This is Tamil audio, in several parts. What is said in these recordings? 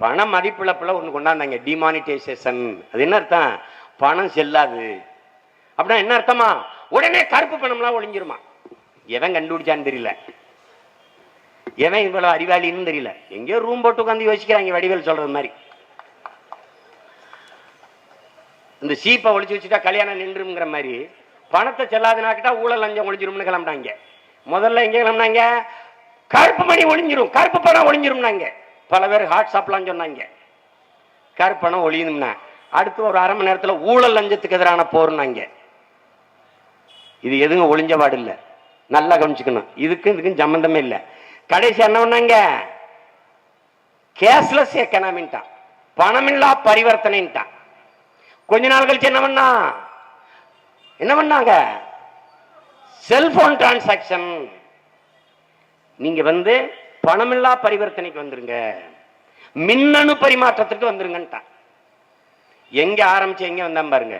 பண மதிப்பிழப்பில் ஒன்று கொண்டாந்தாங்க டிமானிட்டைசேஷன் அது என்ன அர்த்தம்? பணம் செல்லாது. அப்படின்னா என்ன அர்த்தமா? உடனே கருப்பு பணம்லாம் ஒளிஞ்சிருமா? எவன் கண்டுபிடிச்சான்னு தெரியல. எவன் இவ்வளோ அறிவாளின்னு தெரியல. எங்கேயோ ரூம் போட்டு உட்காந்து யோசிக்கிறாங்க வடிவேல் சொல்றது மாதிரி. இந்த சீப்பை ஒழிச்சு வச்சுட்டா கல்யாணம் நின்றுங்கிற மாதிரி. பணத்தை செல்லாதுனாக்கிட்டா ஊழல் லஞ்சம் ஒளிஞ்சிரும்னு கிளம்பினாங்க. முதல்ல எங்கே கிளம்பினாங்க? கருப்பு மணி ஒளிஞ்சிரும். கருப்பு பணம் ஒளிஞ்சிரும்னாங்க. பல பேர் ஹாட் ஷாப்லாம் சொன்னாங்க. கருப்பணம் பணம் அடுத்து ஒரு அரை மணி நேரத்துல ஊழல் லஞ்சத்துக்கு எதிரான போர்னாங்க. இது எதுவும் ஒளிஞ்ச பாடு இல்ல. நல்லா கவனிச்சுக்கணும். இதுக்கும் இதுக்கும் சம்பந்தமே இல்லை. கடைசி என்ன பண்ணாங்க? கேஷ்லெஸ் எக்கனாமின்ட்டான். பணமில்லா பரிவர்த்தனைன்ட்டான். கொஞ்ச நாள் கழிச்சு என்ன பண்ணா? என்ன பண்ணாங்க? செல்போன் டிரான்சாக்ஷன் நீங்க வந்து பணமில்லா பரிவர்த்தனைக்கு வந்துருங்க. மின்னணு பரிமாற்றத்துக்கு வந்துருங்கன்ட்டான். எங்க ஆரம்பிச்சு எங்க வந்தான் பாருங்க.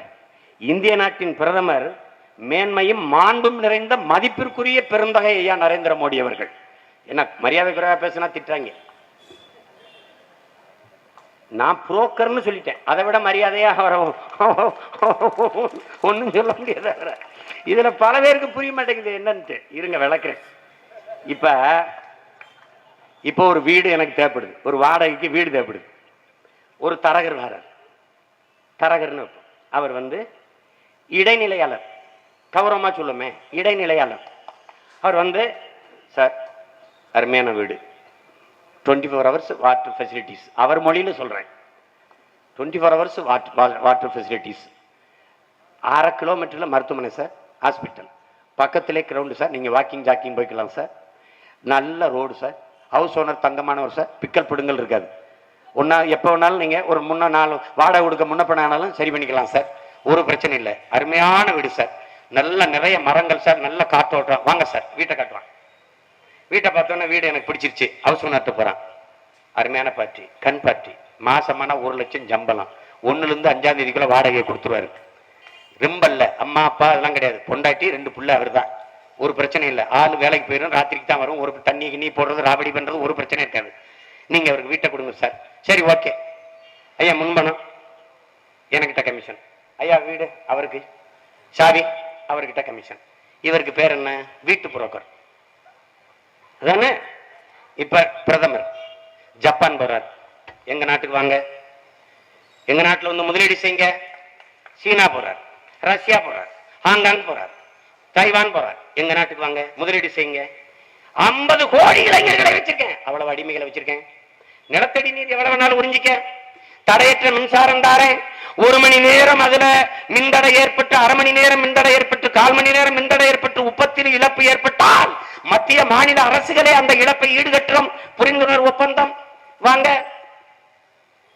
இந்திய நாட்டின் பிரதமர் மேன்மையும் மாண்பும் நிறைந்த மதிப்பிற்குரிய பெருந்தகை ஐயா நரேந்திர மோடி அவர்கள். என்ன மரியாதை குறைவா பேசினா திட்டாங்க நான் புரோக்கர்னு சொல்லிட்டேன். அதை விட மரியாதையா அவரை ஒன்றும் சொல்ல முடியாது? இதில் இதுல பல பேருக்கு புரிய மாட்டேங்குது. என்னன்ட்டு. இருங்க விளக்குறேன். இப்ப இப்போ ஒரு வீடு எனக்கு தேவைப்படுது. ஒரு வாடகைக்கு வீடு தேவைப்படுது. ஒரு தரகர் வரார் தரகர்னு அவர் வந்து இடைநிலையாளர். கௌரவமாக சொல்லுமே இடைநிலையாளர். அவர் வந்து சார் அருமையான வீடு. Twenty four hours water facilities அவர் மொழியில் சொல்கிறேன் twenty four hours water water facilities அரை கிலோமீட்டரில் மருத்துவமனை சார் ஹாஸ்பிட்டல் பக்கத்திலே கிரவுண்டு சார் நீங்கள் வாக்கிங் ஜாக்கிங் போய்க்கலாம் சார் நல்ல ரோடு சார் ஹவுஸ் ஓனர் தங்கமானவர் சார் பிக்கல் பிடுங்கல் இருக்காது. ஒன்றா எப்போ வேணாலும் நீங்கள் ஒரு முன்ன நாள் வாடகை கொடுக்க முன்ன பண்ண ஆனாலும் சரி பண்ணிக்கலாம் சார் ஒரு பிரச்சனை இல்லை. அருமையான வீடு சார் நல்ல நிறைய மரங்கள் சார் நல்ல காற்றோட்டம் வாங்க சார் வீட்டை காட்டுவான் வீட்டை பார்த்தோன்னே வீடு எனக்கு பிடிச்சிருச்சு. ஹவுஸ் ஓனர்கிட்ட போகிறான் அருமையான பார்ட்டி கண் பார்ட்டி மாசமான ஒரு லட்சம் ஜம்பலாம் ஒன்றுலேருந்து அஞ்சாம்தேதிக்குள்ளே வாடகையை கொடுத்துருவாரு. ரொம்ப இல்லை அம்மா அப்பா அதெல்லாம் கிடையாது. பொண்டாட்டி ரெண்டு பிள்ளை அவர் தான் ஒரு பிரச்சனை இல்லை. ஆள் வேலைக்கு போயிடும் ராத்திரிக்கு தான் வரும். ஒரு தண்ணி கிண்ணி போடுறது ராபடி பண்றது ஒரு பிரச்சனை இருக்காது. நீங்க அவருக்கு வீட்டை கொடுங்க சார். சரி ஓகே. ஐயா முன்பணம். எனக்கிட்ட கமிஷன் ஐயா வீடு அவருக்கு. சாவி அவர்கிட்ட கமிஷன் இவருக்கு பேர் என்ன? வீட்டு புரோக்கர் அதானே? இப்ப பிரதமர். ஜப்பான் போறார். எங்க நாட்டுக்கு வாங்க? எங்க நாட்டில் வந்து முதலீடு செய்யுங்க. சீனா போறார். ரஷ்யா போறார். ஹாங்காங் போறார். தைவான் போறார். எங்க நாட்டுக்கு வாங்க? முதலீடு செய்யுங்க. ஐம்பது கோடி இளைஞர்களை வச்சிருக்கேன். அவ்வளவு அடிமைகளை வச்சிருக்கேன். நிலத்தடி நீர் எவ்வளவு வேணாலும் உறிஞ்சிக்க. தடையற்ற மின்சாரம் தாரேன் ஒரு மணி நேரம் அதுல மின்தடை ஏற்பட்டு அரை மணி நேரம் மின்தடை ஏற்பட்டு கால் மணி நேரம் மின்தடை ஏற்பட்டு உற்பத்தியில் இழப்பு ஏற்பட்டால் மத்திய மாநில அரசுகளே அந்த இழப்பை ஈடுகட்டுறோம். புரிந்துணர்வு ஒப்பந்தம். வாங்க.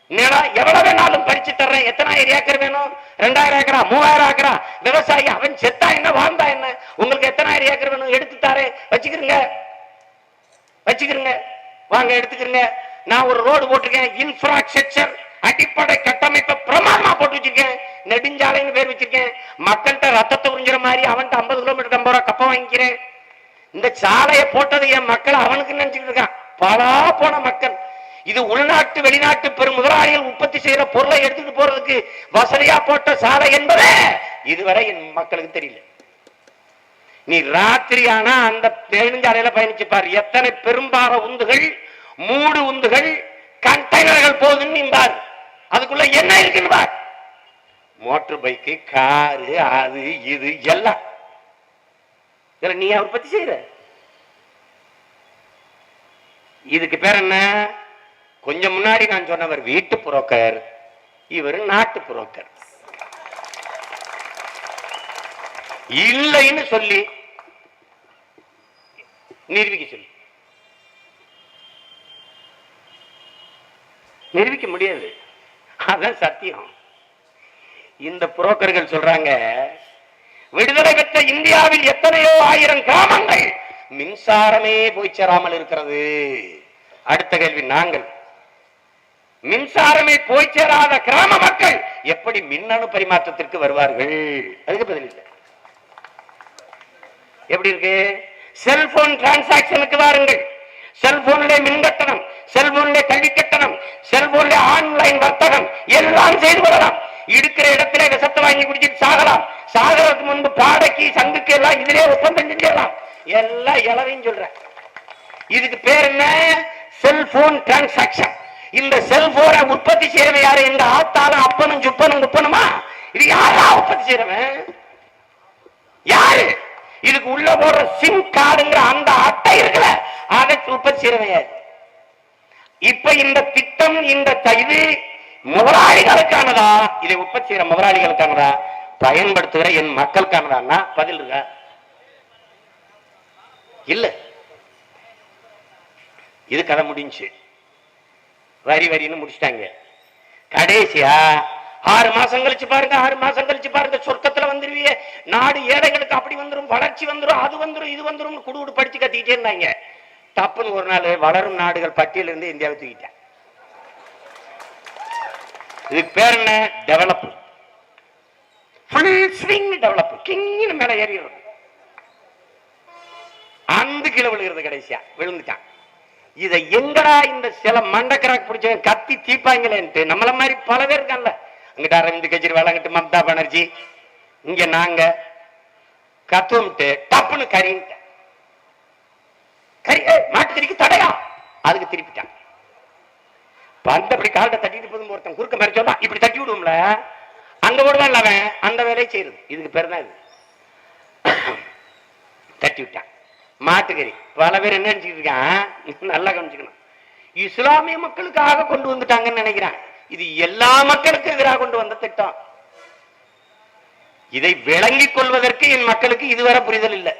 நிலம் எவ்வளவு வேணாலும் பறிச்சு தர்றேன். எத்தனாயிரம் ஏக்கர் வேணும்? ரெண்டாயிரம் ஏக்கரா மூவாயிரம் ஏக்கரா விவசாயி அவன் செத்தா என்ன வாழ்ந்தா என்ன? உங்களுக்கு எத்தனாயிரம் ஏக்கர் வேணும்? எடுத்து தாரே வச்சுக்கிறீங்க வச்சுக்கிறீங்க வாங்க எடுத்துக்கிறீங்க நான் ஒரு ரோடு போட்டிருக்கேன் இன்ஃப்ராஸ்ட்ரக்சர் அடிப்படை கட்டமைப்பை பிரமாதமா போட்டு வச்சிருக்கேன். நெடுஞ்சாலைன்னு பேர் வச்சிருக்கேன். மக்கள்கிட்ட ரத்தத்தை உறிஞ்சிற மாதிரி அவன்கிட்ட ஐம்பது கிலோமீட்டர் ஐம்பது ரூபா கப்பம் வாங்கிக்கிறேன். இந்த சாலையை போட்டது என் மக்கள் அவனுக்கு நினைச்சிட்டு இருக்கான். பலா போன மக்கள். இது உள்நாட்டு வெளிநாட்டு பெரும் முதலாளிகள் உற்பத்தி செய்யற பொருளை எடுத்துட்டு போறதுக்கு வசதியா போட்ட சாலை என்பதே இதுவரை என் மக்களுக்கு தெரியல. நீ ராத்திரி ஆனா அந்த நெடுஞ்சாலையில பயணிச்சு பாரு. எத்தனை பெரும்பார உந்துகள் மூடு உந்துகள் கண்டெய்னர்கள் போகுதுன்னு நீ அதுக்குள்ள என்ன இருக்குன்னு மோட்டர் பைக்கு காரு அது இது எல்லாம். இதுல நீ உற்பத்தி செய்யற இதுக்கு பேர் என்ன? கொஞ்சம் முன்னாடி நான் சொன்னவர் வீட்டு புரோக்கர் இவர் நாட்டு புரோக்கர். இல்லைன்னு சொல்லி நிரூபிக்க சொல்லி. நிரூபிக்க முடியாது. அதான் சத்தியம். இந்த புரோக்கர்கள் சொல்றாங்க விடுதலை பெற்ற இந்தியாவில் எத்தனையோ ஆயிரம் கிராமங்கள் மின்சாரமே போய் சேராமல் இருக்கிறது. அடுத்த கேள்வி நாங்கள். மின்சாரமே போய் சேராத கிராம மக்கள் எப்படி மின்னணு பரிமாற்றத்திற்கு வருவார்கள்? அதுக்கு பதில் இல்லை. எப்படி இருக்கு? செல்போன் டிரான்சாக்சனுக்கு வாருங்கள். செல்போனிலே மின் கட்டணம் செல்போனிலே கல்வி கட்டணம் செல்போன் ஆன்லைன் வர்த்தகம் எல்லாம் செய்து கொள்ளலாம். இருக்கிற இடத்துல விஷத்தை வாங்கி குடிச்சிட்டு சாகலாம். சாகறதுக்கு முன்பு பாடைக்கு சங்குக்கு எல்லாம் இதிலே ஒப்பந்தம் செஞ்சிடலாம். எல்லாம் இளவையும் சொல்றேன். இதுக்கு பேர் என்ன? செல்போன் டிரான்சாக்சன் இந்த செல்போனை உற்பத்தி செய்யறவன் யாரு? எங்க ஆத்தாலும் அப்பனும் சுப்பனும் குப்பனுமா? இது யாரா உற்பத்தி செய்யறவன்? யாரு? இதுக்கு உள்ள போடுற சிம் கார்டுங்கிற அந்த அட்டை இருக்குல்ல அதை உற்பத்தி செய்யறவன் யாரு? இப்ப இந்த திட்டம் இந்த இது முதலாளிகளுக்கானதா? இதை உற்பத்தி செய்யற முதலாளிகளுக்கானதா? பயன்படுத்துகிற என் மக்களுக்கானதான்னா பதில் இருக்கா? இல்ல. இது கதை முடிஞ்சு. வரி வரின்னு முடிச்சிட்டாங்க. கடைசியா ஆறு மாசம் கழிச்சு பாருங்க ஆறு மாசம் கழிச்சு பாருங்க சொர்க்கத்துல வந்துருவீங்க நாடு ஏழைகளுக்கு அப்படி வந்துடும் வளர்ச்சி வந்துடும் அது வந்துரும் இது வந்துடும் குடு குடு படிச்சு கத்திக்கிட்டே இருந்தாங்க. தப்புன்னு ஒரு நாள் வளரும் நாடுகள் பட்டியல இருந்து இந்தியாவை தூக்கிட்டேன் இதுக்கு பேர் என்ன? டெவலப் டெவலப் கிங்னு மேல ஏறிடும் அந்த கீழே விழுகிறது கடைசியா. விழுந்துட்டான். இதை எங்கடா இந்த சில மண்டக்கராக்கு பிடிச்ச கத்தி தீப்பாங்களேன்ட்டு? நம்மள மாதிரி பல பேர் இருக்கான்ல அங்கிட்ட அரவிந்த் கெஜ்ரிவால் அங்கிட்டு மம்தா பானர்ஜி இங்க நாங்க கத்துவம்ட்டு டப்புன்னு கறின்ட்டேன் கறி மாட்டு மாட்டுக்கறிக்கு தடையா? அதுக்கு திருப்பிட்டான் பந்த அப்படி கால்ட்ட தட்டிட்டு போதும் ஒருத்தன் குறுக்க மாதிரி சொன்னா இப்படி தட்டி விடுவோம்ல. அங்க ஓடுவான்ல அவன் அந்த வேலையை செய்யுது இதுக்கு பேர் தான் இது. தட்டி விட்டான் மாட்டுக்கறி. பல பேர் என்ன நினைச்சிட்டு இருக்கான் நல்லா கவனிச்சுக்கணும். இஸ்லாமிய மக்களுக்காக கொண்டு வந்துட்டாங்கன்னு நினைக்கிறேன். இது எல்லா மக்களுக்கும் எதிராக கொண்டு வந்த திட்டம். இதை விளங்கிக் கொள்வதற்கு என் மக்களுக்கு இதுவரை புரிதல் இல்லை.